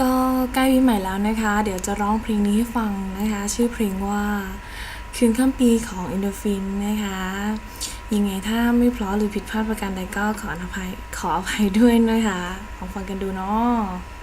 ก็ใกล้ปีใหม่แล้วนะคะ เดี๋ยวจะร้องเพลงนี้ให้ฟังนะคะ ชื่อเพลงว่าคืนข้ามปีของอินโดฟินนะคะ ยังไงถ้าไม่เพราะหรือผิดพลาดประการใดก็ขออภัยขออภัยด้วยนะคะลองฟังกันดูเนาะ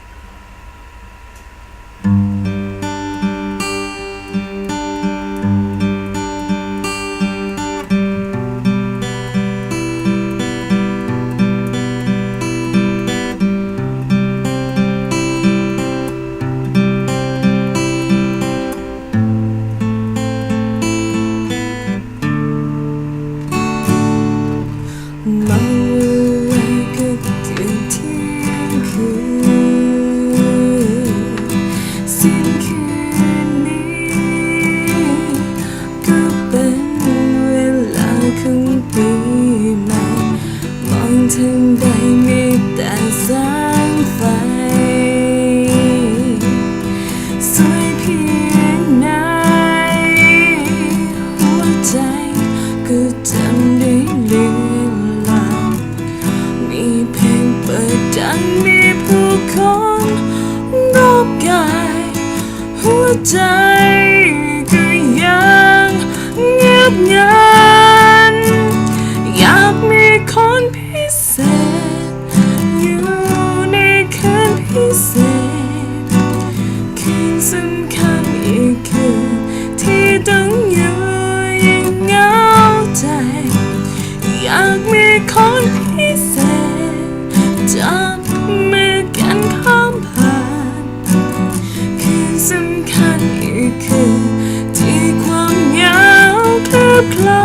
ทางใดมีแต่แสงไฟ สวยเพียงไหนหัวใจก็จำได้เลือนลางมีเพลงเปิดดังมีผู้คนรอบกายหัวใจ เศษคืนสำคัญอีกคืนที่ต้องอยู่ยังเหงาใจ อยากมีคนพิเศษจับมือกันข้ามผ่านคืนสำคัญอีกคืนที่ความเหงาคลืบคลา